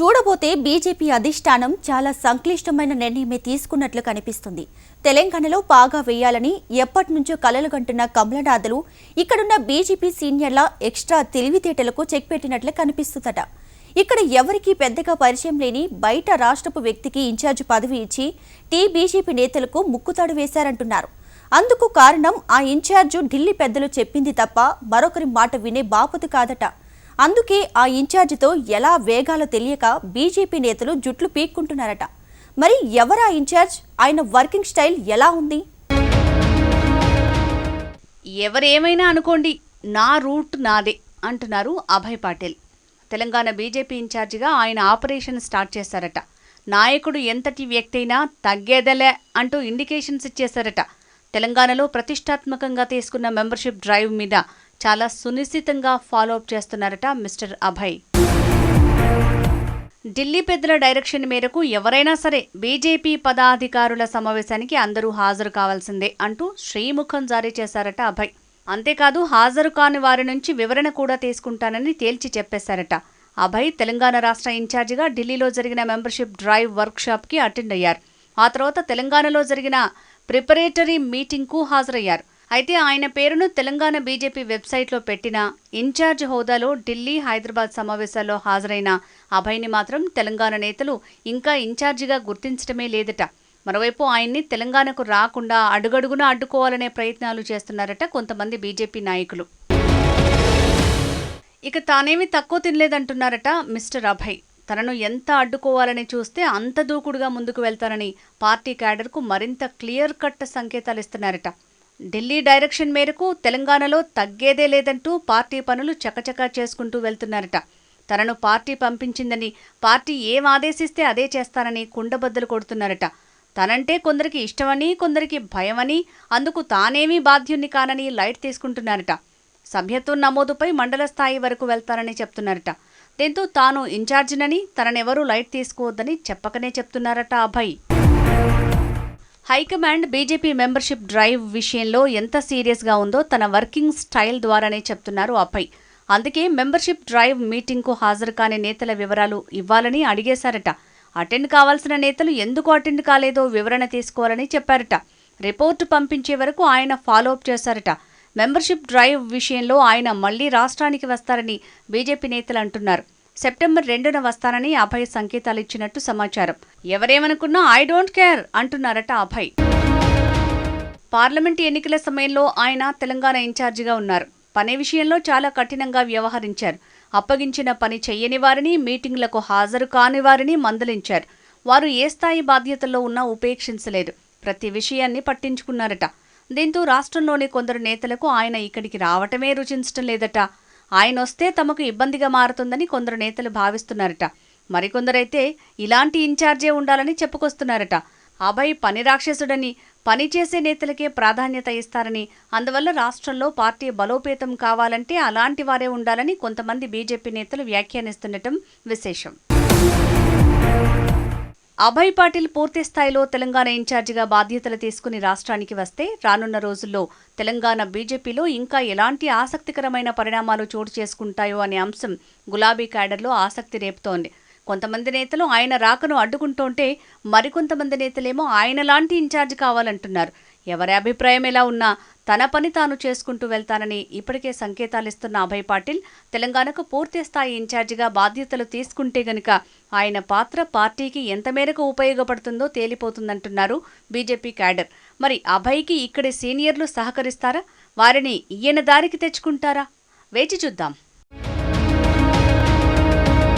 చూడబోతే బీజేపీ అధిష్టానం చాలా సంక్లిష్టమైన నిర్ణయమే తీసుకున్నట్లు కనిపిస్తుంది. తెలంగాణలో పాగా వేయాలని ఎప్పటి నుంచో కలలుగంటున్న కమలనాథులు ఇక్కడున్న బీజేపీ సీనియర్ల ఎక్స్ట్రా తెలివితేటలకు చెక్ పెట్టినట్లు కనిపిస్తుందట. ఇక్కడ ఎవరికీ పెద్దగా పరిచయం లేని బయట రాష్ట్రపు వ్యక్తికి ఇన్ఛార్జ్ పదవి ఇచ్చి టీ బీజేపీ నేతలకు ముక్కుతాడు వేశారంటున్నారు. అందుకు కారణం ఆ ఇన్ఛార్జు ఢిల్లీ పెద్దలు చెప్పింది తప్ప మరొకరి మాట వినే బాపతు కాదట. అందుకే ఆ ఇన్ఛార్జితో ఎలా వేగాలో తెలియక బీజేపీ నేతలు జుట్లు పీక్కుంటున్నారట. మరి ఎవరా ఇన్ఛార్జ్? ఆయన వర్కింగ్ స్టైల్ ఎలా ఉంది? ఎవరేమైనా అనుకోండి నా రూట్ నాదే అంటున్నారు అభయ్ పాటిల్. తెలంగాణ బీజేపీ ఇన్ఛార్జిగా ఆయన ఆపరేషన్ స్టార్ట్ చేశారట. నాయకుడు ఎంతటి వ్యక్తి అయినా తగ్గేదలే అంటూ ఇండికేషన్స్ ఇచ్చేశారట. తెలంగాణలో ప్రతిష్టాత్మకంగా తీసుకున్న మెంబర్షిప్ డ్రైవ్ మీద చాలా సునిశ్చితంగా ఫాలోఅప్ చేస్తున్నారట మిస్టర్ అభయ్. ఢిల్లీ పెద్దల డైరెక్షన్ మేరకు ఎవరైనా సరే బీజేపీ పదాధికారుల సమావేశానికి అందరూ హాజరు కావాల్సిందే అంటూ శ్రీముఖం జారీ చేశారట అభయ్. అంతేకాదు హాజరు కాని వారి నుంచి వివరణ కూడా తీసుకుంటానని తేల్చి చెప్పేశారట. అభయ్ తెలంగాణ రాష్ట్ర ఇన్ఛార్జిగా ఢిల్లీలో జరిగిన మెంబర్షిప్ డ్రైవ్ వర్క్షాప్కి అటెండ్ అయ్యారు. ఆ తర్వాత తెలంగాణలో జరిగిన ప్రిపరేటరీ మీటింగ్కు హాజరయ్యారు. అయితే ఆయన పేరును తెలంగాణ బీజేపీ వెబ్సైట్లో పెట్టిన ఇన్ఛార్జ్ హోదాలో ఢిల్లీ హైదరాబాద్ సమావేశాల్లో హాజరైన అభయ్ని మాత్రం తెలంగాణ నేతలు ఇంకా ఇన్ఛార్జిగా గుర్తించడమే లేదట. మరోవైపు ఆయన్ని తెలంగాణకు రాకుండా అడుగడుగునా అడ్డుకోవాలనే ప్రయత్నాలు చేస్తున్నారట కొంతమంది బీజేపీ నాయకులు. ఇక తానేమి తక్కువ తినలేదంటున్నారట మిస్టర్ అభయ్. తనను ఎంత అడ్డుకోవాలని చూస్తే అంత దూకుడుగా ముందుకు వెళ్తారని పార్టీ క్యాడర్కు మరింత క్లియర్ కట్ సంకేతాలు ఇస్తున్నారట. ఢిల్లీ డైరెక్షన్ మేరకు తెలంగాణలో తగ్గేదే లేదంటూ పార్టీ పనులు చకచకా చేసుకుంటూ వెళ్తున్నారట. తనను పార్టీ పంపించిందని పార్టీ ఏం ఆదేశిస్తే అదే చేస్తానని కుండబద్దలు కొడుతున్నారట. తనంటే కొందరికి ఇష్టమని కొందరికి భయమని అందుకు తానేమీ బాధ్యుణ్ణి కానని లైట్ తీసుకుంటున్నారట. సభ్యత్వం నమోదుపై మండల స్థాయి వరకు వెళ్తారని చెప్తున్నారట. దీంతో తాను ఇన్ఛార్జినని తననెవరూ లైట్ తీసుకోవద్దని చెప్పకనే చెప్తున్నారట Abhay. High command BJP membership drive విషయంలో ఎంత సీరియస్గా ఉందో తన వర్కింగ్ స్టైల్ ద్వారానే చెప్తున్నారు అపై అందుకే మెంబర్షిప్ డ్రైవ్ మీటింగ్కు హాజరు కాని నేతల వివరాలు ఇవ్వాలని అడిగేశారట. అటెండ్ కావాల్సిన నేతలు ఎందుకు అటెండ్ కాలేదో వివరణ తీసుకోవాలని చెప్పారట. రిపోర్టు పంపించే వరకు ఆయన ఫాలో అప్ చేశారట. మెంబర్షిప్ డ్రైవ్ విషయంలో ఆయన మళ్ళీ రాష్ట్రానికి వస్తారని బీజేపీ నేతలు అంటున్నారు. సెప్టెంబర్ రెండున వస్తానని అభయ్ సంకేతాలు ఇచ్చినట్టు సమాచారం. ఎవరేమనుకున్నా ఐ డోంట్ కేర్ అంటున్నారట అభయ్. పార్లమెంట్ ఎన్నికల సమయంలో ఆయన తెలంగాణ ఇన్ఛార్జిగా ఉన్నారు. పని విషయంలో చాలా కఠినంగా వ్యవహరించారు. అప్పగించిన పని చెయ్యని వారిని మీటింగ్లకు హాజరు కాని వారిని మందలించారు. వారు ఏ స్థాయి బాధ్యతల్లో ఉన్నా ఉపేక్షించలేదు. ప్రతి విషయాన్ని పట్టించుకున్నారట. దీంతో రాష్ట్రంలోని కొందరు నేతలకు ఆయన ఇక్కడికి రావటమే రుచించటం లేదట. ఆయన వస్తే తమకు ఇబ్బందిగా మారుతుందని కొందరు నేతలు భావిస్తున్నారట. మరికొందరైతే ఇలాంటి ఇన్ఛార్జే ఉండాలని చెప్పుకొస్తున్నారట. అభయ్ పని రాక్షసుడని పనిచేసే నేతలకే ప్రాధాన్యత ఇస్తారని అందువల్ల రాష్ట్రంలో పార్టీ బలోపేతం కావాలంటే అలాంటి వారే ఉండాలని కొంతమంది బీజేపీ నేతలు వ్యాఖ్యానిస్తుండటం విశేషం. అభయ్ పాటిల్ పూర్తి స్థాయిలో తెలంగాణ ఇన్ఛార్జిగా బాధ్యతలు తీసుకుని రాష్ట్రానికి వస్తే రానున్న రోజుల్లో తెలంగాణ బీజేపీలో ఇంకా ఎలాంటి ఆసక్తికరమైన పరిణామాలు చోటు చేసుకుంటాయో అనే అంశం గులాబీ క్యాడర్లో ఆసక్తి రేపుతోంది. కొంతమంది నేతలు ఆయన రాకను అడ్డుకుంటుంటే మరికొంతమంది నేతలేమో ఆయన లాంటి ఇన్ఛార్జ్ కావాలంటున్నారు. ఎవరి అభిప్రాయం ఎలా ఉన్నా తన పని తాను చేసుకుంటూ వెళ్తానని ఇప్పటికే సంకేతాలిస్తున్న అభయ్ పాటిల్ తెలంగాణకు పూర్తి స్థాయి ఇన్ఛార్జిగా బాధ్యతలు తీసుకుంటే గనుక ఆయన పాత్ర పార్టీకి ఎంత మేరకు ఉపయోగపడుతుందో తేలిపోతుందంటున్నారు బీజేపీ క్యాడర్. మరి అభయ్కి ఇక్కడి సీనియర్లు సహకరిస్తారా? వారిని ఈయన దారికి తెచ్చుకుంటారా? వేచి చూద్దాం.